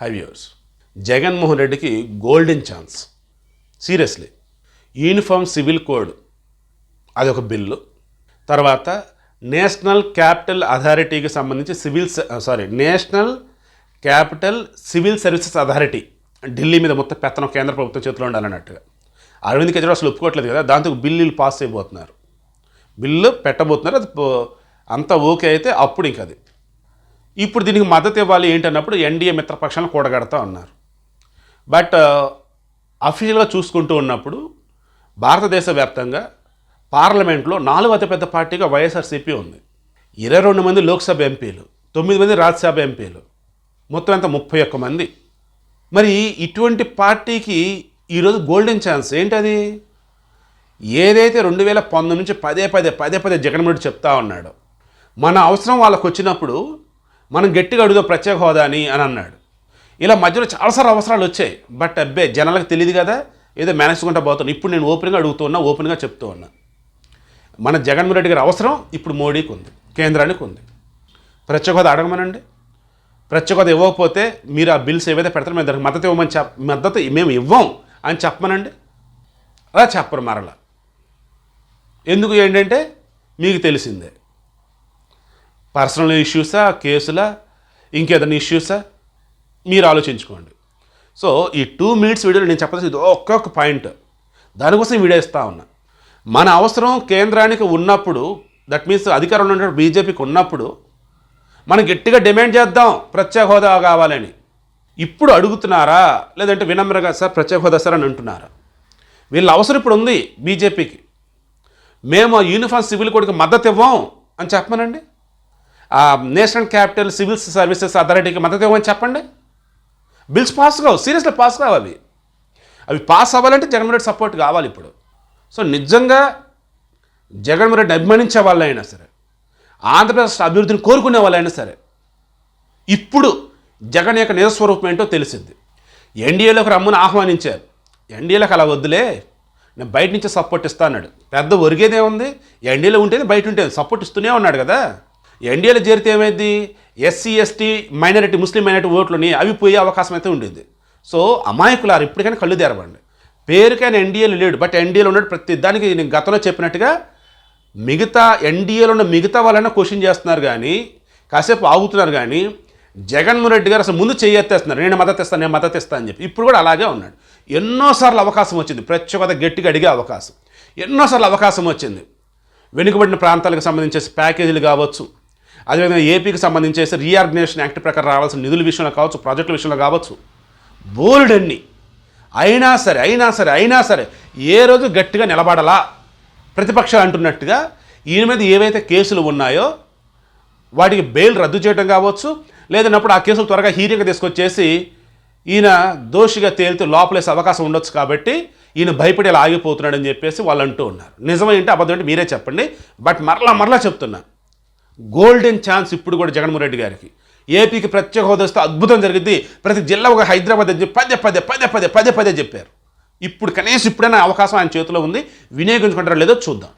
High viewers Jaganmohan రెడ్డికి golden chance seriously uniform civil code అదొక bill తర్వాత నేషనల్ క్యాపిటల్ అథారిటీకి సంబంధించి civil sorry national capital civil services authority Delhi మీద మొత్తం పెత్తనం కేంద్ర ప్రభుత్వం చేతిలో ఉండాలన్నట్టుగా. అరవింద్ కేజ్రీవాల్ అసలు ఒప్పుకోవట్లేదు కదా దాంతో బిల్లులు పాస్ అయిపోతున్నారు. బిల్లు పెట్టబోతున్నారు అది అంత అంతా ఓకే అయితే అప్పుడు ఇంక అది. ఇప్పుడు దీనికి మద్దతు ఇవ్వాలి ఏంటన్నప్పుడు ఎన్డీఏ మిత్రపక్షాలను కూడగడతా ఉన్నారు. బట్ అఫీషియల్గా చూసుకుంటూ ఉన్నప్పుడు భారతదేశ వ్యాప్తంగా పార్లమెంట్లో నాలుగు అతిపెద్ద పార్టీగా వైఎస్ఆర్సీపీ ఉంది. ఇరవై రెండు మంది లోక్సభ ఎంపీలు తొమ్మిది మంది రాజ్యసభ ఎంపీలు మొత్తం ఎంత? ముప్పై ఒక్క మంది. మరి ఇటువంటి పార్టీకి ఈరోజు గోల్డెన్ ఛాన్స్ ఏంటది? ఏదైతే రెండు వేల పంతొమ్మిది నుంచి పదే పదే పదే పదే జగన్మోహన్ చెప్తా ఉన్నాడు మన అవసరం వాళ్ళకు వచ్చినప్పుడు మనం గట్టిగా అడుగుదాం ప్రత్యేక హోదా అని అని అన్నాడు. ఇలా మధ్యలో చాలాసార్లు అవసరాలు వచ్చాయి. బట్ అబ్బే జనాలకు తెలియదు కదా. ఏదో మేనేజ్కుంటా పోతాను ఇప్పుడు నేను ఓపెన్గా అడుగుతూ ఉన్నా ఓపెన్గా చెప్తూ ఉన్నా. మన జగన్మోహన్ రెడ్డి గారి అవసరం ఇప్పుడు మోడీకి ఉంది కేంద్రానికి ఉంది. ప్రత్యేక హోదా అడగమనండి. ప్రత్యేక హోదా ఇవ్వకపోతే మీరు ఆ బిల్స్ ఏవైతే పెడతారో మేము దానికి మద్దతు ఇవ్వమని చెప్ మద్దతు మేము ఇవ్వం అని చెప్పమనండి. అలా చెప్పరు మరలా. ఎందుకు ఏంటంటే మీకు తెలిసిందే. పర్సనల్ ఇష్యూసా కేసులా ఇంకేదైనా ఇష్యూసా? మీరు ఆలోచించుకోండి. సో ఈ టూ మినిట్స్ వీడియోలో నేను చెప్పాల్సింది ఇది ఒక్కొక్క పాయింట్. దానికోసం వీడియో ఇస్తా ఉన్నా. మన అవసరం కేంద్రానికి ఉన్నప్పుడు దట్ మీన్స్ అధికారంలో ఉన్న బీజేపీకి ఉన్నప్పుడు మనం గట్టిగా డిమాండ్ చేద్దాం ప్రత్యేక హోదా కావాలని. ఇప్పుడు అడుగుతున్నారా? లేదంటే వినమ్రగా సార్ ప్రత్యేక హోదా సార్ అని అంటున్నారా? వీళ్ళ అవసరం ఇప్పుడు ఉంది బీజేపీకి. మేము ఆ యూనిఫామ్ సివిల్ కోడ్కి మద్దతు ఇవ్వం అని చెప్పమనండి? నేషనల్ క్యాపిటల్ సివిల్ సర్వీసెస్ అథారిటీకి మద్దతు ఇవ్వమని చెప్పండి. బిల్స్ పాస్ కావు సీరియస్లీ పాస్ కావు అవి అవి పాస్ అవ్వాలంటే జగన్మోహన్ రెడ్డి సపోర్ట్ కావాలి ఇప్పుడు. సో నిజంగా జగన్మోహన్ రెడ్డి అభిమానించే వాళ్ళైనా సరే ఆంధ్రప్రదేశ్ అభివృద్ధిని కోరుకునే వాళ్ళైనా సరే ఇప్పుడు జగన్ యొక్క నిజస్వరూపం ఏంటో తెలిసింది. ఎన్డీఏలోకి రమ్మని ఆహ్వానించారు. ఎన్డీఏలోకి అలా వద్దులే నేను బయట నుంచి సపోర్ట్ ఇస్తా అన్నాడు. పెద్ద ఒరిగేదే ఉంది ఎన్డీఏలో ఉంటేనే బయట ఉంటేది సపోర్ట్ ఇస్తూనే ఉన్నాడు కదా. ఎన్డీఏలో చేరితే ఏమైంది? SC ST minority Muslim minority ఓట్లని అవి పోయే అవకాశం అయితే ఉండేది. సో అమాయకులారు ఇప్పటికైనా కళ్ళు తెరవండి. పేరుకైనా ఎన్డీఏలు లేడు బట్ ఎన్డీఏలో ఉన్నాడు ప్రతి దానికి నేను గతంలో చెప్పినట్టుగా మిగతా ఎన్డీఏలో ఉన్న మిగతా వాళ్ళైనా క్వశ్చన్ చేస్తున్నారు కానీ కాసేపు ఆగుతున్నారు కానీ జగన్మోహన్ రెడ్డి గారు అసలు ముందు చేయెత్తేస్తున్నారు నేను మద్దతు ఇస్తాను నేను మద్దతు ఇస్తాను అని చెప్పి. ఇప్పుడు కూడా అలాగే ఉన్నాడు. ఎన్నోసార్లు అవకాశం వచ్చింది. ప్రత్యేకత గట్టిగా అడిగే అవకాశం. ఎన్నోసార్లు అవకాశం వచ్చింది. వెనుకబడిన ప్రాంతాలకు సంబంధించేసి ప్యాకేజీలు కావచ్చు అదేవిధంగా ఏపీకి సంబంధించేసి రీఆర్గనైజేషన్ యాక్ట్ ప్రకారం రావాల్సిన నిధుల విషయంలో కావచ్చు ప్రాజెక్టుల విషయంలో కావచ్చు బోల్డన్ని అయినా సరే అయినా సరే అయినా సరే ఏ రోజు గట్టిగా నిలబడలా? ప్రతిపక్షాలు అంటున్నట్టుగా ఈయన మీద ఏవైతే కేసులు ఉన్నాయో వాటికి బెయిల్ రద్దు చేయడం కావచ్చు లేదన్నప్పుడు ఆ కేసులు త్వరగా హీరింగ్ తీసుకొచ్చేసి ఈయన దోషిగా తేలితే లోపలేసే అవకాశం ఉండొచ్చు కాబట్టి ఈయన భయపడేలా ఆగిపోతున్నాడని చెప్పేసి వాళ్ళు అంటూ ఉన్నారు. నిజమేంటి అబద్ధం అంటే మీరే చెప్పండి. బట్ మరలా మరలా చెప్తున్నాను గోల్డెన్ ఛాన్స్ ఇప్పుడు కూడా జగన్మోహన్ రెడ్డి గారికి. ఏపీకి ప్రత్యేక హోదాస్తే అద్భుతం జరిగింది ప్రతి జిల్లా ఒక హైదరాబాద్ అని చెప్పి పదే పదే పదే పదే పదే పదే చెప్పారు. ఇప్పుడు కనీసం ఇప్పుడైనా అవకాశం ఆయన చేతిలో ఉంది. వినియోగించుకుంటారో లేదో చూద్దాం.